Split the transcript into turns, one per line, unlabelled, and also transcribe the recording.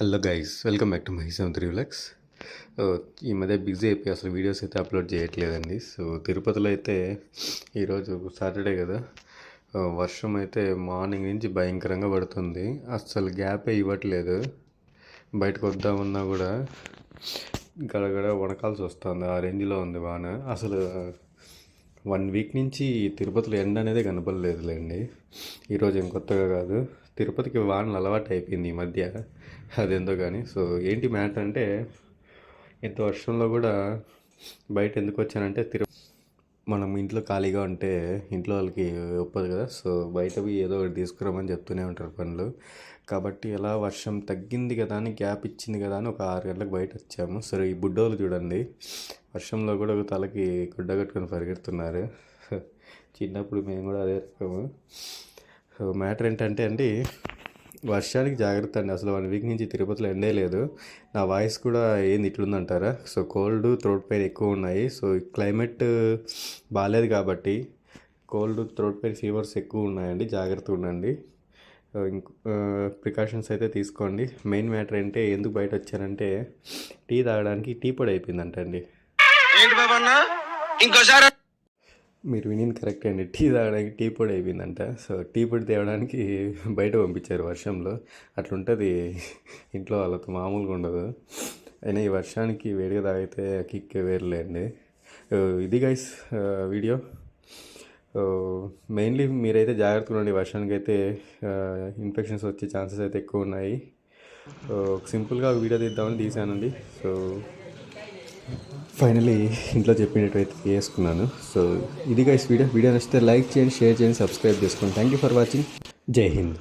Hello guys welcome back to my seven three vlogs. ఈ మధ్య busy అయిపోయి అసలు వీడియోస్ అయితే అప్లోడ్ చేయట్లేదండి. సో తిరుపతిలో అయితే ఈరోజు సాటర్డే కదా. వర్షం అయితే మార్నింగ్ నుంచి భయంకరంగా పడుతుంది. అస్సలు గ్యాపే ఇవ్వట్లేదు. బయటకు వద్దామన్నా కూడా గడగడ వడకాల్సి వస్తుంది. ఆ రేంజ్లో ఉంది వాన. అసలు వన్ వీక్ నుంచి తిరుపతిలో ఎండ అనేది కనపడలేదులేండి. ఈరోజు ఏం కొత్తగా కాదు. తిరుపతికి వానలు అలవాటు అయిపోయింది ఈ మధ్య. అదేందో కానీ సో ఏంటి మ్యాటర్ అంటే ఇంత వర్షంలో కూడా బయట ఎందుకు వచ్చానంటే తిరు మనం ఇంట్లో ఖాళీగా ఉంటే ఇంట్లో వాళ్ళకి ఒప్పదు కదా. సో బయట ఏదో ఒకటి తీసుకురామని చెప్తూనే ఉంటారు పనులు. కాబట్టి ఎలా వర్షం తగ్గింది కదా అని గ్యాప్ ఇచ్చింది కదా అని ఒక ఆరు గంటలకు బయట వచ్చాము. సరే ఈ బుడ్డోళ్ళు చూడండి. వర్షంలో కూడా ఒక తలకి గుడ్డ కట్టుకొని పరిగెడుతున్నారు. చిన్నప్పుడు మేము కూడా అదే రకము. మ్యాటర్ ఏంటంటే అండి వర్షానికి జాగ్రత్త అండి. అసలు వన్ వీక్ నుంచి తిరుపతిలో ఎండే లేదు. నా వాయిస్ కూడా ఏంది ఇట్లుందంటారా? సో కోల్డ్ థ్రోట్ పెయిన్ ఎక్కువ ఉన్నాయి. సో క్లైమేట్ బాగాలేదు కాబట్టి కోల్డ్ థ్రోట్ పెయిన్ ఫీవర్స్ ఎక్కువ ఉన్నాయండి. జాగ్రత్తగా ఉండండి. ప్రికాషన్స్ అయితే తీసుకోండి. మెయిన్ మ్యాటర్ అంటే ఎందుకు బయట వచ్చానంటే టీ తాగడానికి టీ పొడి అయిపోయిందంట అండి
ఏంటి ఇంకోసారి
మీరు వినింది కరెక్ట్ అండి. టీ తాగడానికి టీ పొడి అయిపోయిందంట. సో టీ పొడి తేవడానికి బయట పంపించారు వర్షంలో. అట్లుంటుంది ఇంట్లో వాళ్ళతో మామూలుగా ఉండదు. అయినా ఈ వర్షానికి వేడిగా తాగితే కిక్ వేరులేండి ఇది గైస్ వీడియో మెయిన్లీ మీరైతే జాగ్రత్తగా ఉండండి. వర్షానికి అయితే ఇన్ఫెక్షన్స్ వచ్చే ఛాన్సెస్ అయితే ఎక్కువ ఉన్నాయి. సింపుల్గా వీడియో తీద్దామని తీసానండి. సో ఫైనలీ ఇంట్లో చెప్పినట్టయితే చేసుకున్నాను. సో ఇది గైస్ వీడియో వీడియో నచ్చితే లైక్ చేయండి షేర్ చేయండి సబ్స్క్రైబ్ చేసుకోండి. థ్యాంక్ యూ ఫర్ వాచింగ్ జై హింద్